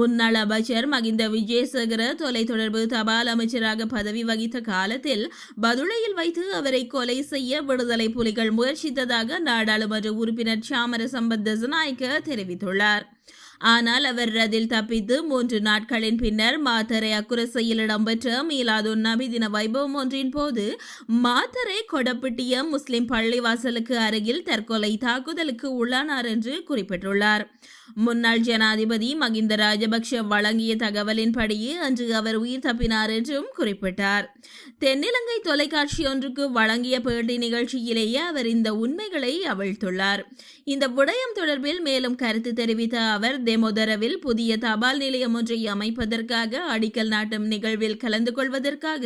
முன்னாள் அமைச்சர் மகிந்த விஜயசேகர தொலைத்தொடர்பு தபால் அமைச்சராக பதவி வகித்த காலத்தில் பதுளையில் வைத்து அவரை கொலை செய்ய விடுதலை புலிகள் முயற்சித்ததாக நாடாளுமன்ற உறுப்பினர் சாமர சம்பத் தசநாயக்க தெரிவித்துள்ளார். ஆனால் அவர் அதில் தப்பித்து மூன்று நாட்களின் பின்னர் மாத்தரை அக்குரசையில் இடம்பெற்ற மீலாதுன் நபி தின வைபவம் ஒன்றின் போது மாத்தரை கொடப்பிட்டிய முஸ்லிம் பள்ளிவாசலுக்கு அருகில் தற்கொலை தாக்குதலுக்கு உள்ளானார் என்று குறிப்பிட்டுள்ளார். முன்னாள் ஜனாதிபதி மகிந்த ராஜபக்ஷ வழங்கிய தகவலின்படியே அன்று அவர் உயிர் தப்பினார் என்றும் குறிப்பிட்டார். தென்னிலங்கை தொலைக்காட்சி ஒன்றுக்கு வழங்கிய பேட்டி நிகழ்ச்சியிலேயே அவர் இந்த உண்மைகளை அவிழ்த்துள்ளார். இந்த விடயம் தொடர்பில் மேலும் கருத்து தெரிவித்த அவர் தெமோதரவில் புதிய தபால் நிலையம் ஒன்றை அமைப்பதற்காக அடிக்கல் நாட்டும் நிகழ்வில் கலந்து கொள்வதற்காக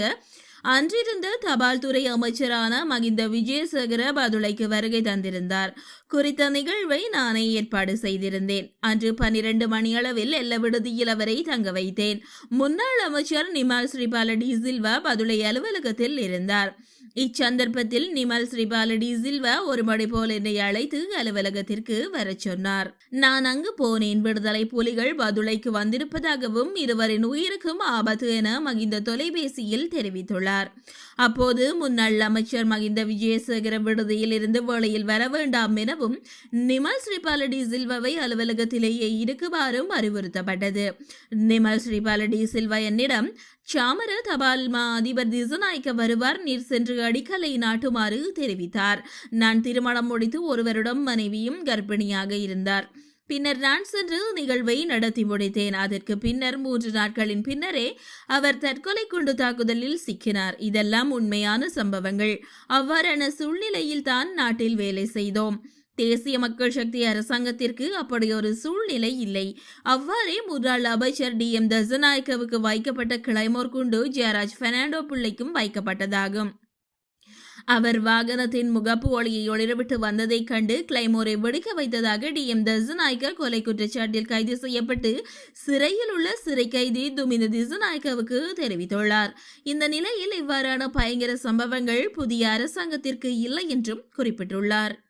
அன்றிருந்த தபால் துறை அமைச்சரான மகிந்த விஜயசேகர பதுளைக்கு வருகை தந்திருந்தார். குறித்த நிகழ்வை நானே ஏற்பாடு செய்திருந்தேன். அன்று பனிரெண்டு மணியளவில் எல்ல விடுதியில் அவரை தங்க வைத்தேன். முன்னாள் அமைச்சர் நிமால் ஸ்ரீபால டி சில்வா பதுளை அலுவலகத்தில் இருந்தார். இச்சந்தர்ப்பத்தில் நிமல் ஸ்ரீபால டி சில்வா ஒரு மணி போல் என்னை அழைத்து அலுவலகத்திற்கு வரச் சொன்னார். நான் அங்கு போனேன். விடுதலை புலிகள் பதுளைக்கு வந்திருப்பதாகவும் இருவரின் உயிருக்கும் ஆபத்து என மகிந்த தொலைபேசியில் தெரிவித்துள்ளார். அப்போது முன்னாள் அமைச்சர் மகிந்த விஜயசேகர விடுதியில் இருந்து வேளையில் வர வேண்டாம் எனவும் நிமல் ஸ்ரீபாலடி சில்வாவை அலுவலகத்திலேயே இருக்குமாறும் அறிவுறுத்தப்பட்டது. நிமல் ஸ்ரீபாலடி சில்வா என்னிடம் சாமர தபால் மா அதிபர் திசுநாய்க்க வருவார் நீர் சென்று அடிக்கலை நாட்டுமாறு தெரிவித்தார். நான் திருமணம் முடித்து ஒருவரிடம் மனைவியும் கர்ப்பிணியாக இருந்தார். பின்னர் நான் சென்று நிகழ்வை நடத்தி முடித்தேன். அதற்கு பின்னர் மூன்று நாட்களின் பின்னரே அவர் தற்கொலை குண்டு தாக்குதலில் சிக்கினார். இதெல்லாம் உண்மையான சம்பவங்கள். அவ்வாறான சூழ்நிலையில் தான் நாட்டில் வேலை செய்தோம். தேசிய மக்கள் சக்தி அரசாங்கத்திற்கு அப்படி ஒரு சூழ்நிலை இல்லை. அவ்வாறே முன்னாள் அமைச்சர் டி எம் தசநாயக்கவுக்கு வைக்கப்பட்ட கிளைமோர் குண்டு ஜெயராஜ் பெர்னாண்டோ பிள்ளைக்கும் வைக்கப்பட்டதாகும். அவர் வாகனத்தின் முகப்பு ஒளியை ஒளிரவிட்டு வந்ததைக் கண்டு கிளைமோரை வெடிக்க வைத்ததாக டி எம் தசநாயக்க கொலை குற்றச்சாட்டில் கைது செய்யப்பட்டு சிறையில் உள்ள சிறை கைதி துமிந்த திசுநாயக்கவுக்கு தெரிவித்துள்ளார். இந்த நிலையில் இவ்வாறான பயங்கர சம்பவங்கள் புதிய அரசாங்கத்திற்கு இல்லை என்றும் குறிப்பிட்டுள்ளார்.